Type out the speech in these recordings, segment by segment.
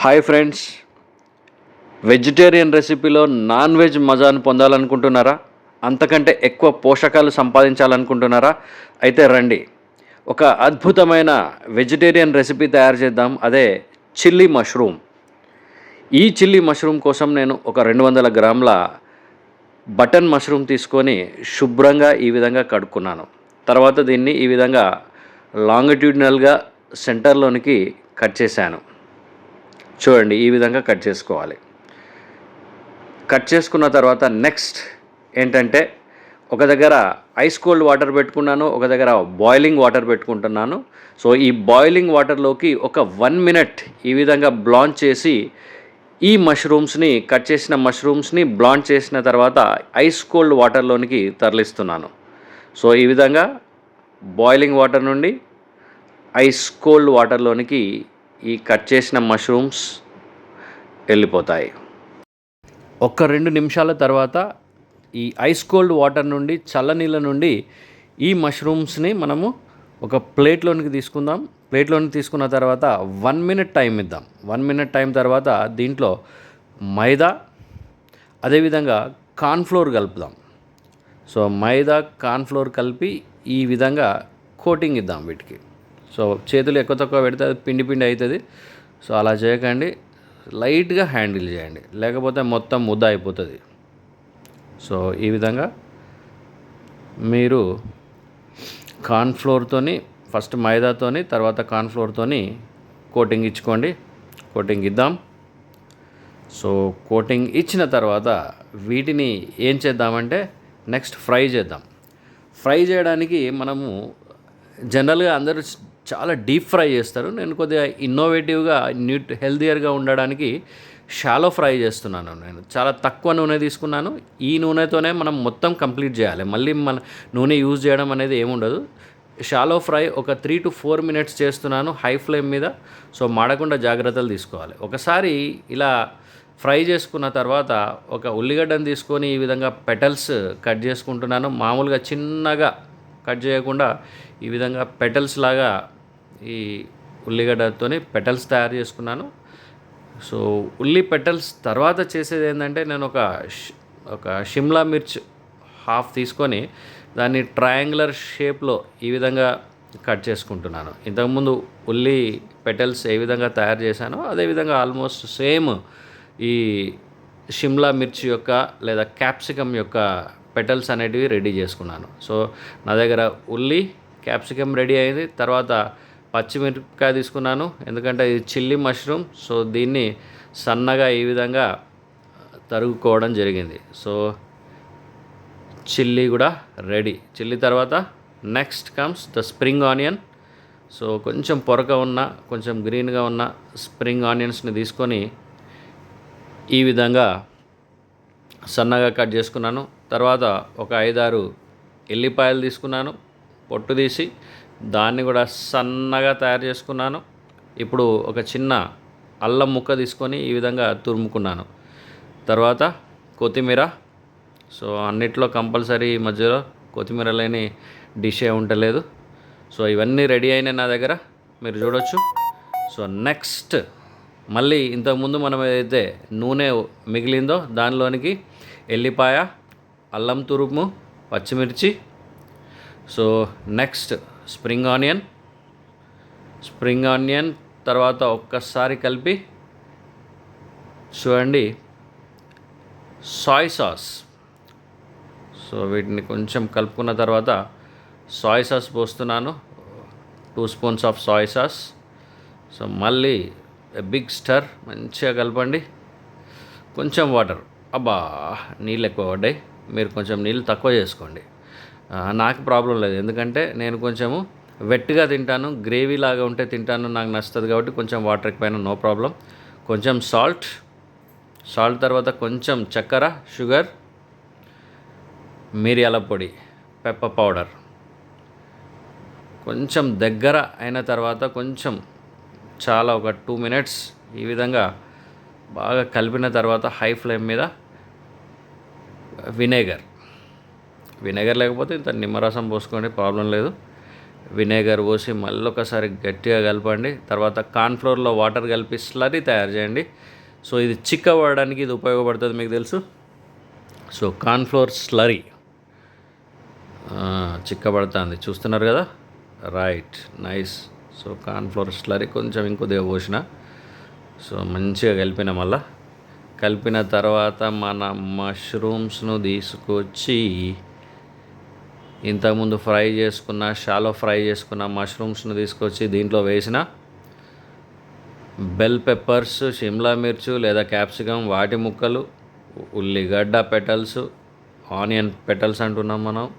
Hi friends. Vegetarian రెసిపీలో non veg మజాను పొందాలనుకుంటున్నారా? అంతకంటే ఎక్కువ పోషకాలు సంపాదించాలనుకుంటున్నారా? అయితే రండి. ఒక అద్భుతమైన వెజిటేరియన్ రెసిపీ తయారు చేద్దాం. అదే చిల్లీ మష్రూమ్. ఈ చిల్లీ మష్రూమ్ కోసం నేను ఒక రెండు వందల గ్రాముల బటన్ మష్రూమ్ తీసుకొని శుభ్రంగా ఈ విధంగా కడుక్కున్నాను. తర్వాత దీన్ని ఈ విధంగా లాంగిట్యూడినల్గా సెంటర్లోనికి కట్ చేశాను. చూడండి ఈ విధంగా కట్ చేసుకోవాలి. కట్ చేసుకున్న తర్వాత నెక్స్ట్ ఏంటంటే ఒక దగ్గర ఐస్ కోల్డ్ వాటర్ పెట్టుకున్నాను ఒక దగ్గర బాయిలింగ్ వాటర్ పెట్టుకుంటున్నాను. సో ఈ బాయిలింగ్ వాటర్లోకి ఒక వన్ మినిట్ ఈ విధంగా బ్లాంచ్ చేసి ఈ మష్రూమ్స్ని కట్ చేసిన మష్రూమ్స్ని బ్లాంచ్ చేసిన తర్వాత ఐస్ కోల్డ్ వాటర్లోనికి తరలిస్తున్నాను. సో ఈ విధంగా బాయిలింగ్ వాటర్ నుండి ఐస్ కోల్డ్ వాటర్లోనికి ఈ కట్ చేసిన మష్రూమ్స్ వెళ్ళిపోతాయి. ఒక్క రెండు నిమిషాల తర్వాత ఈ ఐస్ కోల్డ్ వాటర్ నుండి చల్లనీళ్ళ నుండి ఈ మష్రూమ్స్ని మనము ఒక ప్లేట్లోనికి తీసుకుందాం. ప్లేట్లోనికి తీసుకున్న తర్వాత వన్ మినిట్ టైం ఇద్దాం. వన్ మినిట్ టైం తర్వాత దీంట్లో మైదా అదేవిధంగా కార్న్ఫ్లోర్ కలుపుదాం. సో మైదా కార్న్ఫ్లోర్ కలిపి ఈ విధంగా కోటింగ్ ఇద్దాం వీటికి. సో చేతులు ఎక్కువ తక్కువ పెడితే అది పిండి పిండి అవుతుంది. సో అలా చేయకండి. లైట్గా హ్యాండిల్ చేయండి. లేకపోతే మొత్తం ముద్ద అయిపోతుంది. సో ఈ విధంగా మీరు కార్న్ఫ్లోర్తోని ఫస్ట్ మైదాతోని తర్వాత కార్న్ఫ్లోర్తోని కోటింగ్ ఇచ్చుకోండి. కోటింగ్ ఇద్దాం. సో కోటింగ్ ఇచ్చిన తర్వాత వీటిని ఏం చేద్దామంటే నెక్స్ట్ ఫ్రై చేద్దాం. ఫ్రై చేయడానికి మనము జనరల్గా అందరూ చాలా డీప్ ఫ్రై చేస్తారు. నేను కొద్దిగా ఇన్నోవేటివ్గా న్యూట్ హెల్దియర్గా ఉండడానికి షాలో ఫ్రై చేస్తున్నాను నేను. చాలా తక్కువ నూనె తీసుకున్నాను. ఈ నూనెతోనే మనం మొత్తం కంప్లీట్ చేయాలి. మళ్ళీ మన నూనె యూజ్ చేయడం అనేది ఏముండదు షాలో ఫ్రై ఒక త్రీ టు ఫోర్ మినిట్స్ చేస్తున్నాను హై ఫ్లేమ్ మీద. సో మాడకుండా జాగ్రత్తలు తీసుకోవాలి. ఒకసారి ఇలా ఫ్రై చేసుకున్న తర్వాత ఒక ఉల్లిగడ్డను తీసుకొని ఈ విధంగా పెటల్స్ కట్ చేసుకుంటున్నాను. మామూలుగా చిన్నగా కట్ చేయకుండా ఈ విధంగా పెటల్స్ లాగా ఈ ఉల్లిగడ్డతోని పెటల్స్ తయారు చేసుకున్నాను. సో ఉల్లి పెటల్స్ తర్వాత చేసేది ఏంటంటే నేను ఒక ఒక షిమ్లా మిర్చ్ హాఫ్ తీసుకొని దాన్ని ట్రయాంగులర్ షేప్లో ఈ విధంగా కట్ చేసుకుంటున్నాను. ఇంతకుముందు ఉల్లి పెటల్స్ ఏ విధంగా తయారు చేశానో అదేవిధంగా ఆల్మోస్ట్ సేమ్ ఈ షిమ్లా మిర్చి యొక్క లేదా క్యాప్సికమ్ యొక్క పెటల్స్ అనేటివి రెడీ చేసుకున్నాను. సో నా దగ్గర ఉల్లి క్యాప్సికమ్ రెడీ అయింది. తర్వాత పచ్చిమిరపకాయ తీసుకున్నాను. ఎందుకంటే ఇది చిల్లీ మష్రూమ్ సో దీన్ని సన్నగా ఈ విధంగా తరుగుకోవడం జరిగింది. సో చిల్లీ కూడా రెడీ. చిల్లీ తర్వాత next comes the spring onion. So కొంచెం పొరక ఉన్న కొంచెం గ్రీన్గా ఉన్న స్ప్రింగ్ ఆనియన్స్ని తీసుకొని ఈ విధంగా సన్నగా కట్ చేసుకున్నాను. తర్వాత ఒక ఐదారు ఎల్లిపాయలు తీసుకున్నాను. పొట్టు తీసి దాన్ని కూడా సన్నగా తయారు చేసుకున్నాను. ఇప్పుడు ఒక చిన్న అల్లం ముక్క తీసుకొని ఈ విధంగా తురుముకున్నాను. తర్వాత కొత్తిమీర. సో అన్నిట్లో కంపల్సరీ ఈ మధ్యలో కొత్తిమీర లేని డిష్ ఏ ఉండలేదు. సో ఇవన్నీ రెడీ అయినాయి నా దగ్గర. మీరు చూడొచ్చు. సో నెక్స్ట్ మళ్ళీ ఇంతకుముందు మనం ఏదైతే నూనె మిగిలిందో దానిలోనికి ఎల్లిపాయ అల్లం తురుము పచ్చిమిర్చి. So next spring onion spring onion తర్వాత ఒక్కసారి కలిపి చూడండి. సాయ్ సాస్ సో వీటిని కొంచెం కలుపుకున్న తర్వాత సాయ్ సాస్ పోస్తున్నాను. Two spoons of soy sauce so మళ్ళీ బిగ్ స్టర్ మంచిగా కలపండి. కొంచెం వాటర్ అబ్బా నీళ్ళు ఎక్కువ పడ్డాయి. మీరు కొంచెం నీళ్ళు తక్కువ చేసుకోండి. నాకు ప్రాబ్లం లేదు. ఎందుకంటే నేను కొంచెము వెట్గా తింటాను గ్రేవీ లాగా ఉంటే తింటాను నాకు నచ్చుతుంది కాబట్టి కొంచెం వాటర్ పైన నో ప్రాబ్లం. కొంచెం సాల్ట్ సాల్ట్ తర్వాత కొంచెం చక్కెర షుగర్ మిరియాల పొడి పెప్ప పౌడర్. కొంచెం దగ్గర అయిన తర్వాత కొంచెం చాలా ఒక టూ మినిట్స్ ఈ విధంగా బాగా కలిపిన తర్వాత హై ఫ్లేమ్ మీద వినేగర్. వినేగర్ లేకపోతే ఇంత నిమ్మరసం పోసుకోండి ప్రాబ్లం లేదు. వినేగర్ పోసి మళ్ళీ ఒకసారి గట్టిగా కలపండి. తర్వాత కార్న్ఫ్లోర్లో వాటర్ కలిపి స్లరీ తయారు చేయండి. సో ఇది చిక్కబడడానికి ఇది ఉపయోగపడుతుంది మీకు తెలుసు. So cornflour slurry. చిక్కబడుతుంది. చూస్తున్నారు కదా? Right nice. So cornflour slurry కొంచెం ఇంకొద్దిగా పోసిన. సో మంచిగా కలిపిన మళ్ళా. కలిపిన తర్వాత మన మష్రూమ్స్ను తీసుకొచ్చి ఇంతకుముందు ఫ్రై చేసుకున్న షాలో ఫ్రై చేసుకున్న మష్రూమ్స్ను తీసుకొచ్చి దీంట్లో వేసిన బెల్ పెప్పర్స్ షిమ్లా మిర్చు లేదా క్యాప్సికమ్ వాటి ముక్కలు ఉల్లిగడ్డ పెటల్స్ ఆనియన్ పెటల్స్ అంటున్నాం మనం.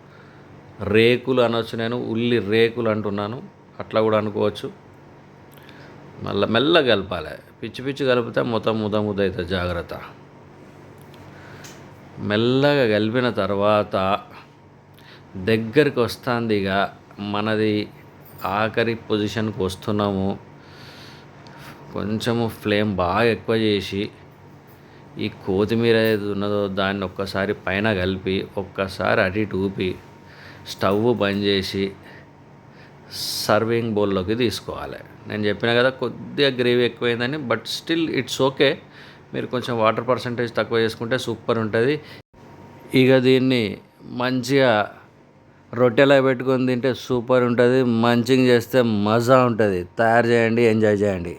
రేకులు అనొచ్చు నేను ఉల్లి రేకులు అంటున్నాను. అట్లా కూడా అనుకోవచ్చు. మళ్ళీ మెల్ల కలపాలి. పిచ్చి పిచ్చి కలిపితే మొత్తం ముద ముద్ద అవుతుంది జాగ్రత్త. మెల్లగా కలిపిన తర్వాత దగ్గరికి వస్తుంది ఇక. మనది ఆఖరి పొజిషన్కి వస్తున్నాము. కొంచెము ఫ్లేమ్ బాగా ఎక్కువ చేసి ఈ కొత్తిమీర ఏది ఉన్నదో దాన్ని ఒక్కసారి పైన కలిపి ఒక్కసారి అటు ఇటు ఊపి స్టవ్ బంద్ చేసి సర్వింగ్ బౌల్లోకి తీసుకోవాలి. నేను చెప్పిన కదా కొద్దిగా గ్రేవీ ఎక్కువైందని బట్ స్టిల్ ఇట్స్ ఓకే మీరు కొంచెం వాటర్ పర్సంటేజ్ తక్కువ చేసుకుంటే సూపర్ ఉంటుంది. ఇక దీన్ని మంచిగా రొట్టెలా పెట్టుకొని తింటే సూపర్ ఉంటుంది మంచింగ్ చేస్తే మజా ఉంటుంది. తయారు చేయండి ఎంజాయ్ చేయండి.